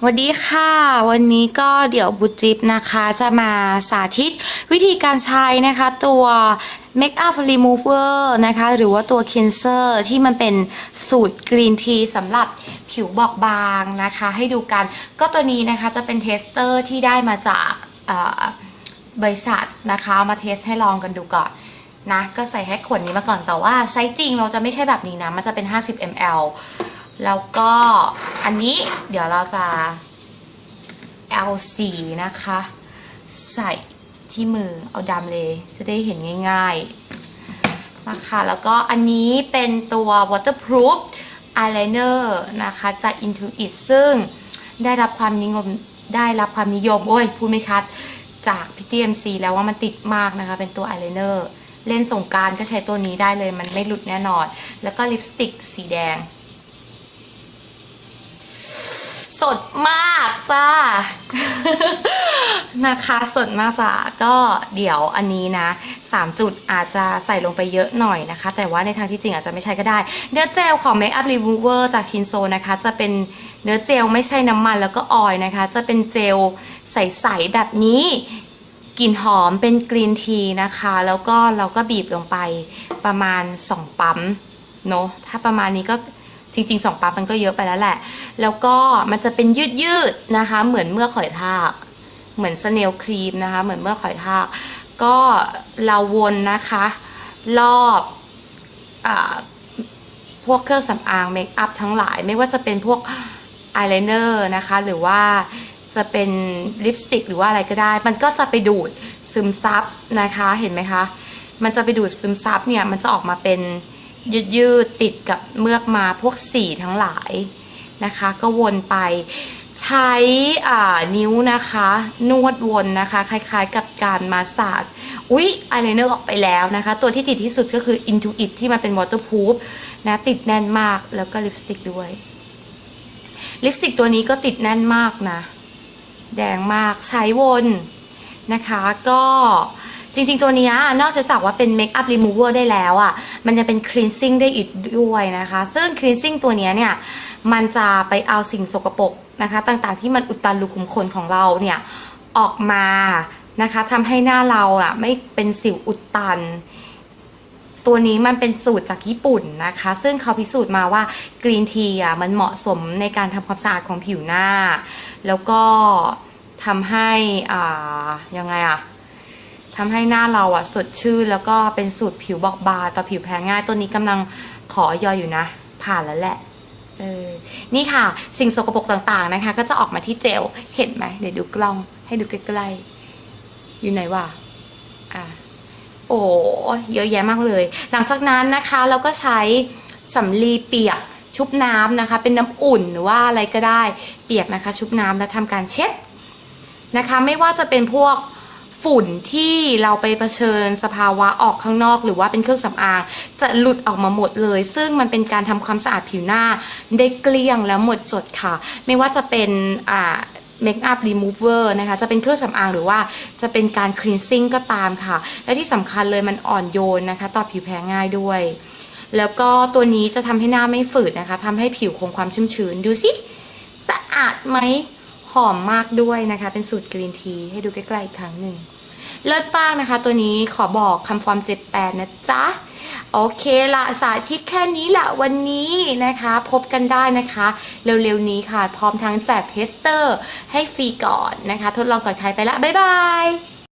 สวัสดีค่ะ วันนี้ก็เดี๋ยวบุจิบนะคะ จะมาสาธิตวิธีการใช้นะคะ ตัว Makeup Remover นะคะ หรือว่าตัว Cleanser ที่มันเป็นสูตรกรีนทีสำหรับผิวบอบบางนะคะ ให้ดูกันก็ตัวนี้นะคะจะเป็นเทสเตอร์ที่ได้มาจากบริษัทนะคะ มาเทสให้ลองกันดูก่อนนะ ก็ใส่แค่ขวดนี้มาก่อนแต่ว่าไซส์จริงเราจะไม่ใช่แบบนี้นะ มันจะเป็น 50 ml แล้วก็อันนี้เดี๋ยวเราจะ L4 นะคะ ใส่ที่มือเอาดำเลยจะได้เห็นง่ายๆนะคะแล้วก็อันนี้เป็นตัว waterproof eyeliner นะคะจาก Intuit ซึ่งได้รับความนิยมได้รับความนิยม โอ้ยพูดไม่ชัดจากพี่ TMC แล้วว่ามันติดมากนะคะ เป็นตัว eyeliner เล่นสงการก็ใช้ตัวนี้ได้เลยมันไม่หลุดแน่นอน แล้วก็ลิปสติกสีแดง สดมากจ้า นะคะสดมากจ้าก็เดี๋ยวอันนี้นะ3จุดอาจจะใส่ลงไปเยอะหน่อยนะคะ แต่ว่าในทางที่จริงอาจจะไม่ใช่ก็ได้ เนื้อเจลของ Makeup Remover จากชินโซนะคะ จะเป็นเนื้อเจลไม่ใช่น้ำมันแล้วก็ออยนะคะ จะเป็นเจลใสๆแบบนี้กลิ่นหอมเป็นกรีนทีนะคะ แล้วก็เราก็บีบลงไปประมาณ 2 ปั๊มเนาะถ้าประมาณนี้ก็ จริงๆ2ปั๊มมันก็เยอะไปแล้วแหละ แล้วก็มันจะเป็นยืดๆนะคะ เหมือนเมื่อกหอยทาก เหมือนสเนลครีมนะคะ เหมือนเมื่อกหอยทาก ก็เราวนนะคะ รอบอพวกเครื่องสำอางเมคอัพทั้งหลาย ไม่ว่าจะเป็นพวกอายไลเนอร์นะคะ หรือว่าจะเป็นลิปสติกหรือว่าอะไรก็ได้ มันก็จะไปดูดซึมซับนะคะ เห็นไหมคะ มันจะไปดูดซึมซับเนี่ย มันจะออกมาเป็น ยืดๆติดกับเมือกมาพวกสีทั้งหลายนะคะ ก็วนไปใช้อ่านิ้วนะคะ นวดวนนะคะ คล้ายๆกับการมาสาจอุ๊ยอายไลเนอร์ออกไปแล้วนะคะ ตัวที่ติดที่สุดก็คือ Intuit ที่มันเป็น waterproof นะติดแน่นมากแล้วก็ลิปสติกด้วย ลิปสติกตัวนี้ก็ติดแน่นมากนะ แดงมากใช้วนนะคะก็ จริงๆตัวนี้นอกจากว่าเป็นเมคอัพรีมูเวอร์ได้แล้วอะมันจะเป็นคลีนซิ่งได้อีกด้วยนะคะ ซึ่งคลีนซิ่งตัวนี้เนี่ยมันจะไปเอาสิ่งสกปรกนะคะต่างๆที่มันอุดตันรูขุมขนของเราเนี่ยออกมานะคะทำให้หน้าเราอะไม่เป็นสิวอุดตัน ตัวนี้มันเป็นสูตรจากญี่ปุ่นนะคะ ซึ่งเขาพิสูจน์มาว่ากรีนทีอะมันเหมาะสมในการทำความสะอาดของผิวหน้า แล้วก็ทำให้อ่ายังไงอะ ทำให้หน้าเราอะสดชื่นแล้วก็เป็นสูตรผิวบอกบางต่อผิวแพ้ง่าย ตัวนี้กำลังขอยออยู่นะ ผ่านแล้วแหละเออนี่ค่ะ สิ่งสกปรกต่างๆนะคะ ก็จะออกมาที่เจลเห็นไหมเดี๋ยวดูกล้องให้ดูใกล้ๆอยู่ไหนวะอะโอ้เยอะแยะมากเลย หลังจากนั้นนะคะเราก็ใช้สำลีเปียกชุบน้ำนะคะ เป็นน้ำอุ่นหรือว่าอะไรก็ได้เปียกนะคะ ชุบน้ำแล้วทำการเช็ดนะคะ ไม่ว่าจะเป็นพวก ฝุ่นที่เราไปเผชิญสภาวะออกข้างนอก หรือว่าเป็นเครื่องสำอาง จะหลุดออกมาหมดเลย ซึ่งมันเป็นการทำความสะอาดผิวหน้าได้เกลี้ยงแล้วหมดจดค่ะ ไม่ว่าจะเป็นอ่า Make up remover นะคะ จะเป็นเครื่องสำอางหรือว่าจะเป็นการ cleansing ก็ตามค่ะ และที่สำคัญเลยมันอ่อนโยนนะคะ ต่อผิวแพ้ง่ายด้วย แล้วก็ตัวนี้จะทำให้หน้าไม่ฝืดนะคะทำให้ผิวคงความชุ่มชื้น ดูสิ สะอาดไหม หอมมากด้วยนะคะ เป็นสูตรกรีนทีให้ดูใกล้ๆอีกครั้งหนึ่ง เลิศมากนะคะ ตัวนี้ขอบอกคำฟอร์มเจ็ดแปดนะจ๊ะ โอเคละสาธิตแค่นี้แหละวันนี้นะคะ พบกันได้นะคะ เร็วๆนี้ค่ะ พร้อมทั้งแจกเทสเตอร์ให้ฟรีก่อนนะคะ ทดลองก่อนใครไปละ บ๊ายบาย